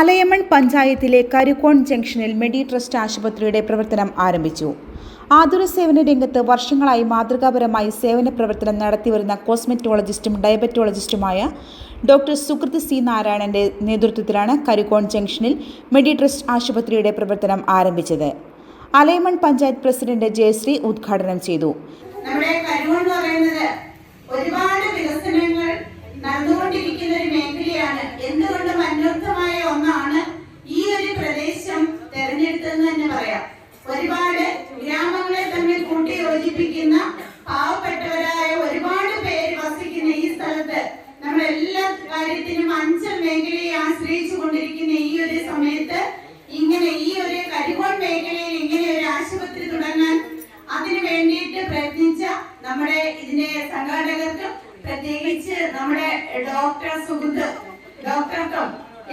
അലയമൺ പഞ്ചായത്തിലെ കരുക്കോൺ ജംഗ്ഷനിൽ മെഡി ട്രസ്റ്റ് ആശുപത്രിയുടെ പ്രവർത്തനം ആരംഭിച്ചു. ആതുര സേവന രംഗത്ത് വർഷങ്ങളായി മാതൃകാപരമായി സേവന പ്രവർത്തനം നടത്തിവരുന്ന കോസ്മെറ്റോളജിസ്റ്റും ഡയബറ്റോളജിസ്റ്റുമായ ഡോക്ടർ സുകൃത് സി നാരായണന്റെ നേതൃത്വത്തിലാണ് കരുക്കോൺ ജംഗ്ഷനിൽ മെഡി ട്രസ്റ്റ് ആശുപത്രിയുടെ പ്രവർത്തനം ആരംഭിച്ചത്. അലയമൺ പഞ്ചായത്ത് പ്രസിഡന്റ് ജയശ്രീ ഉദ്ഘാടനം ചെയ്തു. എന്ന് പറയുന്നത് ഒരുപാട് വികസനങ്ങൾ നടന്നുകൊണ്ടിരിക്കുന്ന ഒരു മേഖലയാണ്. എന്തുകൊണ്ടും അന്വർത്ഥമായ നമ്മുടെ ഇതിനെ സംഘാടകർക്കും പ്രത്യേകിച്ച് നമ്മുടെ ഡോക്ടർ സുഹൃത്ത് ഡോക്ടർക്കും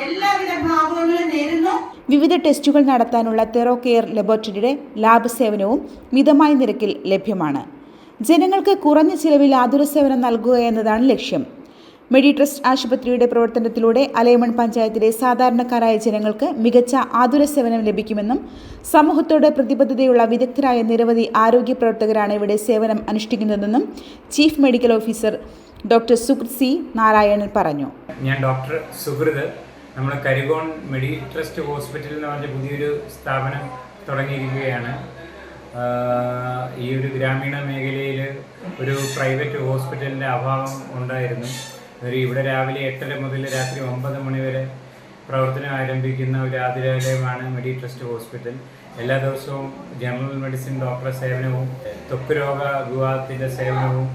എല്ലാവിധ ഭാവങ്ങളും നേരുന്നു. വിവിധ ടെസ്റ്റുകൾ നടത്താനുള്ള തെറോ കെയർ ലബോറട്ടറിയുടെ ലാബ് സേവനവും മിതമായ നിരക്കിൽ ലഭ്യമാണ്. ജനങ്ങൾക്ക് കുറഞ്ഞ ചിലവിൽ ആതുര സേവനം നൽകുക എന്നതാണ് ലക്ഷ്യം. മെഡി ട്രസ്റ്റ് ആശുപത്രിയുടെ പ്രവർത്തനത്തിലൂടെ അലയമൺ പഞ്ചായത്തിലെ സാധാരണക്കാരായ ജനങ്ങൾക്ക് മികച്ച ആതുര സേവനം ലഭിക്കുമെന്നും സമൂഹത്തോട് പ്രതിബദ്ധതയുള്ള വിദഗ്ധരായ നിരവധി ആരോഗ്യ പ്രവർത്തകരാണ് ഇവിടെ സേവനം അനുഷ്ഠിക്കുന്നതെന്നും chief medical officer doctor Sukrith C Narayanan പറഞ്ഞു. ഞാൻ ഡോക്ടർ സുഹൃത്. നമ്മൾ കരികോൺ മെഡി ട്രസ്റ്റ് ഹോസ്പിറ്റൽ എന്ന് പറഞ്ഞ പുതിയൊരു സ്ഥാപനം തുടങ്ങിയിരിക്കുകയാണ്. ഈ ഒരു ഗ്രാമീണ മേഖലയിൽ ഒരു പ്രൈവറ്റ് ഹോസ്പിറ്റലിന്റെ അഭാവം ഉണ്ടായിരുന്നു. ഒരു ഇവിടെ രാവിലെ എട്ടര മുതൽ രാത്രി ഒമ്പത് മണി വരെ പ്രവർത്തനം ആരംഭിക്കുന്ന ഒരു ആതുരാലയമാണ് മെഡി ട്രസ്റ്റ് ഹോസ്പിറ്റൽ. എല്ലാ ദിവസവും ജനറൽ മെഡിസിൻ ഡോക്ടർ സേവനവും ത്വക്ക് രോഗ വിഭാഗത്തിന്റെ സേവനവും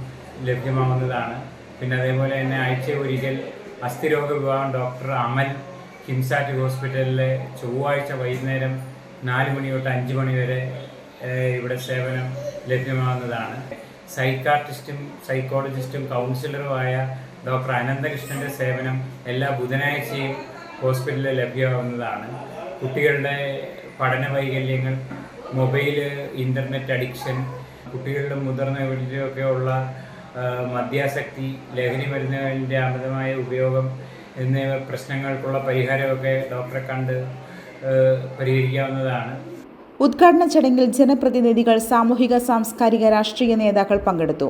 ലഭ്യമാവുന്നതാണ് പിന്നെ അതേപോലെ തന്നെ ആഴ്ച ഒരിക്കൽ അസ്ഥിരോഗ വിഭാഗം ഡോക്ടർ അമൽ കിംസാറ്റ് ഹോസ്പിറ്റലിലെ ചൊവ്വാഴ്ച വൈകുന്നേരം നാല് മണി തൊട്ട് അഞ്ച് മണി വരെ ഇവിടെ സേവനം ലഭ്യമാവുന്നതാണ് സൈക്കാട്രിസ്റ്റും സൈക്കോളജിസ്റ്റും കൗൺസിലറുമായ ഡോക്ടർ അനന്തകൃഷ്ണന്റെ സേവനം എല്ലാ ബുധനാഴ്ചയും ഹോസ്പിറ്റലിൽ ലഭ്യമാവുന്നതാണ്. കുട്ടികളുടെ പഠന വൈകല്യങ്ങൾ മൊബൈൽ ഇന്റർനെറ്റ് അഡിക്ഷൻ കുട്ടികളിലും മുതിർന്നവരിലുമൊക്കെ ഉള്ള മദ്യാസക്തി ലഹരി മരുന്നുകളിന്റെ അമിതമായ ഉപയോഗം എന്നിവ പ്രശ്നങ്ങൾക്കുള്ള പരിഹാരമൊക്കെ ഡോക്ടറെ കണ്ട് പരിഹരിക്കാവുന്നതാണ്. ഉദ്ഘാടന ചടങ്ങിൽ ജനപ്രതിനിധികൾ സാമൂഹിക സാംസ്കാരിക രാഷ്ട്രീയ നേതാക്കൾ പങ്കെടുത്തു.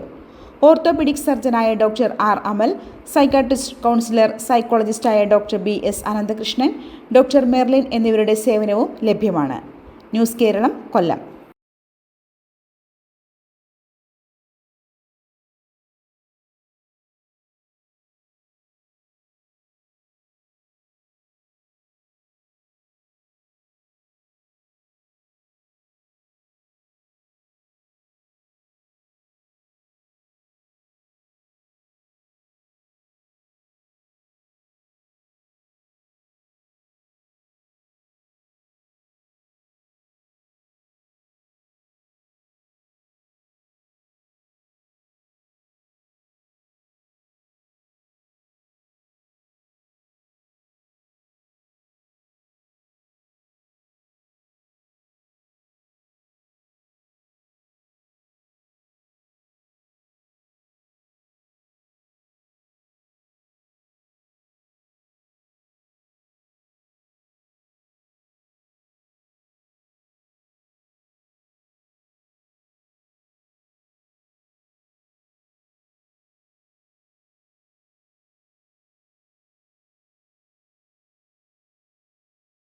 Orthopaedic സർജനായ doctor R Amal psychiatrist counsellor സൈക്കോളജിസ്റ്റായ doctor B S Ananthakrishnan doctor Merlin എന്നിവരുടെ സേവനവും ലഭ്യമാണ്. ന്യൂസ് കേരളം കൊല്ലം.